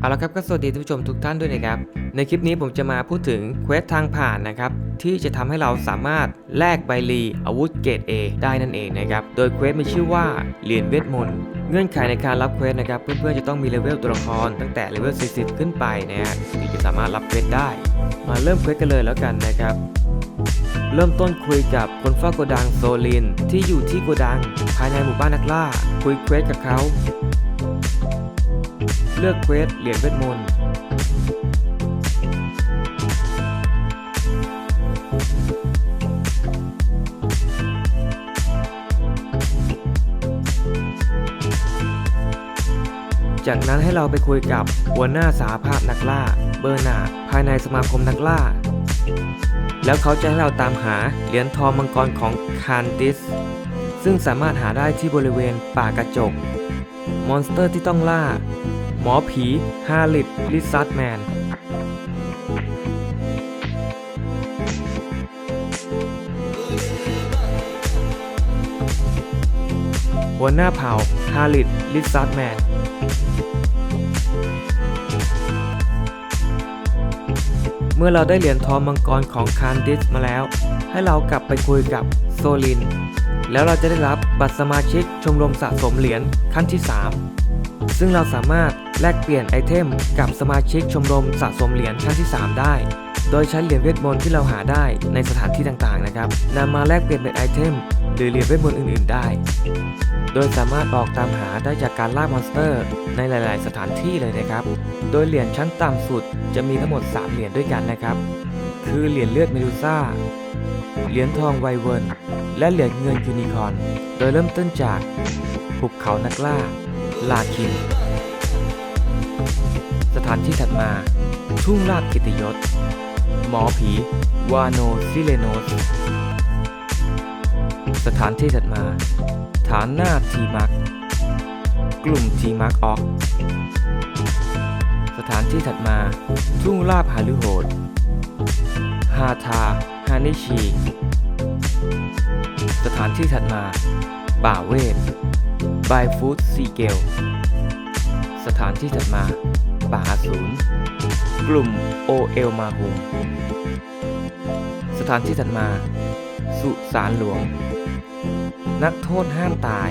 เอาละครับก็สวัสดีท่านผู้ชมทุกท่านด้วยนะครับ ในคลิปนี้ผมจะมาพูดถึงเควสทางผ่านนะครับ ที่จะทำให้เราสามารถแลกใบลีอาวุธเกรด A ได้นั่นเองนะครับ โดยเควสมีชื่อว่าเหรียญเวทมนต์เงื่อนไขในการรับเควสนะครับเพื่อนๆจะต้องมีเลเวลตัวละครตั้งแต่เลเวล 40 ขึ้นไปนะฮะถึงจะสามารถรับเควสได้ มาเริ่มเควสกันเลยแล้วกันนะครับเริ่มต้นคุยกับคนเฝ้าโกดังโซลินที่อยู่ที่โกดัง ภายในหมู่บ้านนักล่า คุยเควสกับเขา เลือกเควสเหรียญเวทมนต์จากนั้นให้เราไปคุยกับหัวหน้าสาภาพนักล่า เบอร์นาภายในสมาคมนักล่า แล้วเขาจะให้เราตามหาเหรียญทองมังกรของคานดิส ซึ่งสามารถหาได้ที่บริเวณป่ากระจก มอนสเตอร์ที่ต้องล่า หมอผีฮาริดลิซัตแมน หัวหน้าเผ่าฮาริดลิซัตแมน เมื่อเราได้เหรียญทองมังกรของคานดิสมาแล้ว ให้เรากลับไปคุยกับโซลิน แล้วเราจะได้รับบัตรสมาชิกชมรมสะสมเหรียญขั้นที่ 3ซึ่งเราสามารถ แลกเปลี่ยนไอเทมกับสมาชิกชมรมสะสมเหรียญขั้นที่ 3 ได้ โดยใช้เหรียญเวทมนต์ที่เราหาได้ในสถานที่ต่างๆนะครับนำมาแลกเปลี่ยนเป็นไอเทม หรือเหรียญเวทมนต์อื่นๆได้ โดยสามารถออกตามหาได้จากการล่ามอนสเตอร์ในหลาย ๆ สถานที่เลยนะครับ โดยเหรียญชั้นต่ำสุดจะมีทั้งหมด 3 เหรียญด้วยกันนะครับ คือเหรียญเลือดเมดูซ่า เหรียญทองไวเวิร์น และเหรียญเงินยูนิคอน โดยเริ่มต้นจากภูเขานักล่าลาคิน สถานที่ถัดมา ทุ่งลาบกิตยศ หมอผี วาโนซิเลโนสสถานที่ถัดมา ฐานหน้าทีมัก กลุ่มทีมักออก สถานที่ถัดมา ทุ่งลาบฮาลือโหดฮาทาฮานิชี สถานที่ถัดมา ป่าเวทบายฟูดซีเกล สถานที่ถัดมา ป่าอสูรกลุ่มโอเอลมาฮุมสถานที่ถัดมา สุสานหลวง นักโทษห้ามตาย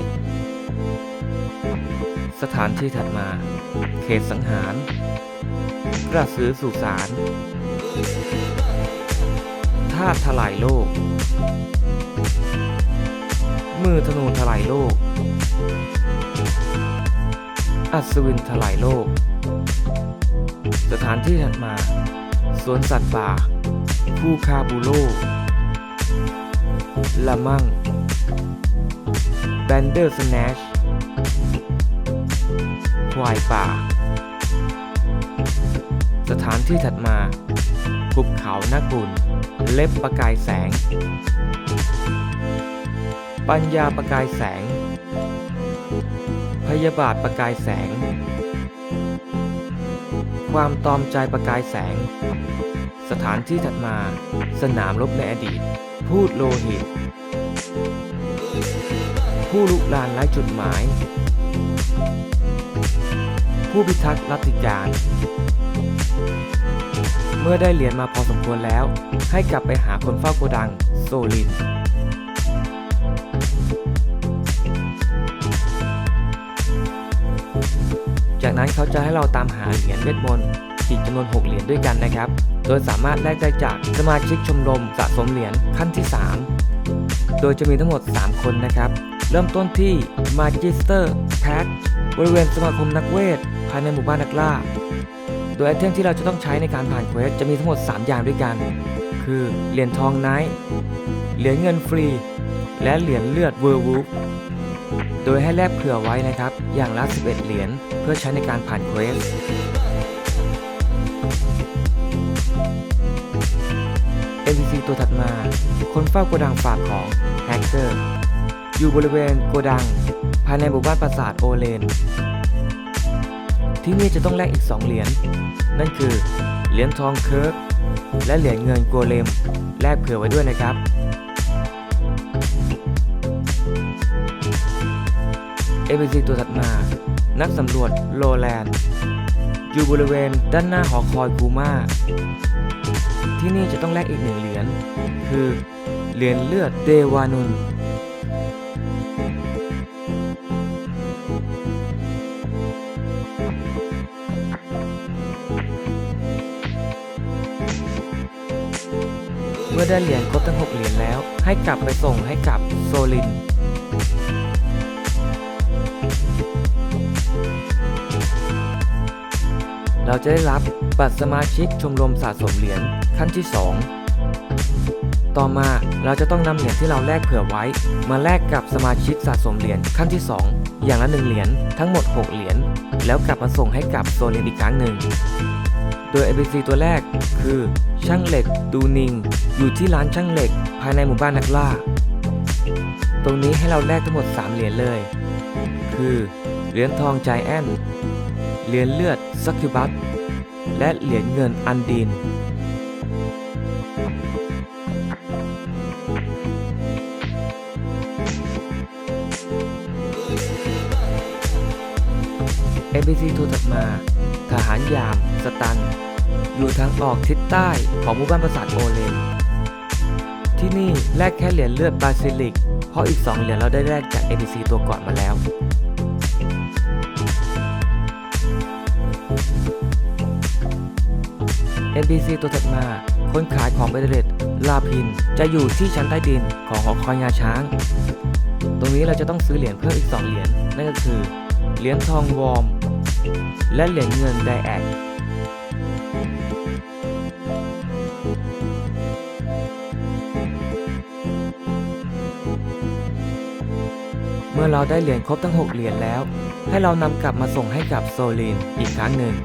สถานที่ถัดมา เขตสังหาร กระสือสุสานธาตุทลายโลก มือธนูทลายโลก อัศวินทลายโลก สถานที่ถัดมา สวนสัตว์ป่าภูคาบูโลละมั่งแบนเดอร์สแนชควายป่า สถานที่ถัดมาภูเขานักบุญเล็บประกายแสง ปัญญาประกายแสง พยาบาทประกายแสง ความตอมใจประกายแสง สถานที่ถัดมา สนามรบในอดีต พูดโลหิต ผู้ลุกลานไร้จุดหมาย ผู้พิทักษ์ลัทธิการ เมื่อได้เหรียญมาพอสมควรแล้ว ให้กลับไปหาคนเฝ้าโกดัง โซลิน จากนั้นเขาจะให้เราตามหาเหรียญเวทมนต์อีกจำนวน 6 เหรียญด้วยกันนะครับ โดยสามารถแลกได้จากสมาชิกชมรมสะสมเหรียญขั้นที่ 3 โดยจะมีทั้งหมด 3 คนนะครับ เริ่มต้นที่ Magister Pack บริเวณสมาคมนักเวท ภายในหมู่บ้านนักล่า โดยไอเทมที่เราจะต้องใช้ในการผ่านเควสจะมีทั้งหมด 3 อย่างด้วยกัน คือเหรียญทองไนท์เหรียญเงินฟรี และเหรียญเลือดเวอร์วูฟ โดยให้แลกเผื่อไว้นะครับ อย่างละ 11 เหรียญเพื่อใช้ในการผ่านเควส NPC ตัวถัดมา คนเฝ้าโกดังฝากของแฮกเกอร์อยู่บริเวณโกดัง ภายในหมู่บ้านปราสาทโอเลน ที่นี่จะต้องแลกอีก 2 เหรียญนั่นคือ เหรียญทองเคิร์กและเหรียญเงินโกเลมแลกเผื่อไว้ด้วยนะครับ NPC ตัวถัดมา นักสำรวจโลแลนด์ อยู่บริเวณด้านหน้าหอคอยคูมาที่นี่จะต้องแลกอีกหนึ่งเหรียญ คือ เหรียญเลือดเดวานุนเมื่อได้เหรียญครบทั้ง 6 เหรียญแล้ว ให้กลับไปส่งให้กับโซลิน เราจะได้รับบัตรสมาชิกชมรมสะสมเหรียญขั้นที่ 2 ต่อมาเราจะต้องนำเหรียญที่เราแลกเผื่อไว้ มาแลกกับสมาชิกสะสมเหรียญขั้นที่ 2 อย่างละ 1 เหรียญทั้งหมด 6 เหรียญแล้วกลับมาส่งให้กับโซลินอีกครั้งหนึ่งโดย ABC ตัวแรกคือ ช่างเหล็กดูนิง อยู่ที่ร้านช่างเหล็ก ภายในหมู่บ้านนักล่า ตรงนี้ให้เราแลกทั้งหมด 3 เหรียญเลย คือ เหรียญทองใจแอน เหรียญเลือดซักคิบัสและเหรียญเงินอันดีนเอ ABC ทัวถัดมา ทหารยาม สตัน อยู่ทางออกทิศใต้ของหมู่บ้านปราสาทโอเลนที่นี่แลกแค่เหรียญเลือดบาซิลิก เพราะอีก 2 เหรียญเราได้แลกจาก ABC ตัวก่อนมาแล้ว NPC ตัวถัดมา คนขายของเบเดเรตลาพิน จะอยู่ที่ชั้นใต้ดินของหอคอยงาช้าง ตรงนี้เราจะต้องซื้อเหรียญเพิ่มอีก 2 เหรียญ นั่นก็คือ เหรียญทองวอร์ม และเหรียญเงินไดแอคเมื่อเราได้เหรียญครบทั้ง 6 เหรียญแล้ว ให้เรานำกลับมาส่งให้กับโซลินอีกครั้งหนึ่ง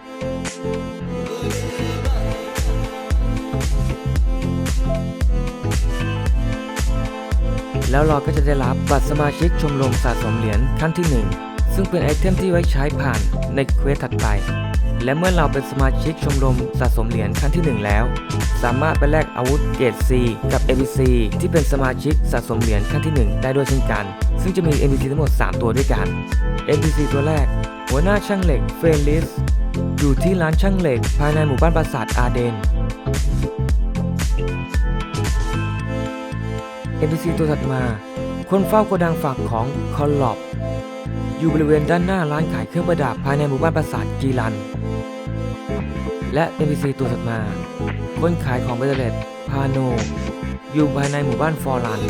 แล้วเราก็จะได้รับบัตรสมาชิกชมรมสะสมเหรียญขั้นที่ 1 ซึ่งเป็นไอเทมที่ไว้ใช้ผ่านในเควสถัดไป และเมื่อเราเป็นสมาชิกชมรมสะสมเหรียญขั้นที่ 1 แล้ว สามารถไปแลกอาวุธเกรด C กับ NPC ที่เป็นสมาชิกสะสมเหรียญขั้นที่ 1 ได้ด้วยเช่นกัน ซึ่งจะมี NPC ทั้งหมด 3 ตัวด้วยกัน NPC ตัวแรก หัวหน้าช่างเหล็กเฟรลิสอยู่ที่ร้านช่างเหล็ก ภายในหมู่บ้านปราสาทอาเดน NPC ตัวถัดมา คนเฝ้าโกดังฝากของคอลลอบอยู่บริเวณด้านหน้าร้านขายเครื่องประดับภายในหมู่บ้านปราสาทกีรัน และ NPC ตัวถัดมา คนขายของเบเดเลตพาโน อยู่ภายในหมู่บ้านฟอรัน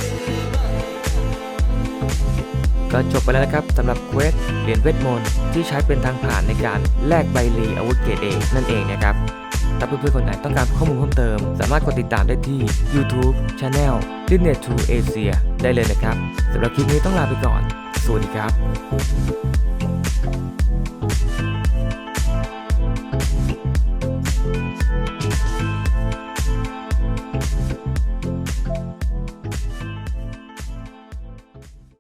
ก็จบไปแล้วนะครับสำหรับเควสเหรียญเวทมนต์ที่ใช้เป็นทางผ่านในการแลกใบลีอาวุธเกรดเอนั่นเองนะครับ ถ้าเพื่อนๆคนไหนต้องการข้อมูลเพิ่มเติม สามารถกดติดตามได้ที่ YouTube Channel d i s n e t to Asia ได้เลยนะครับสำหรับคลิปนี้ต้องลาไปก่อน สวัสดีครับ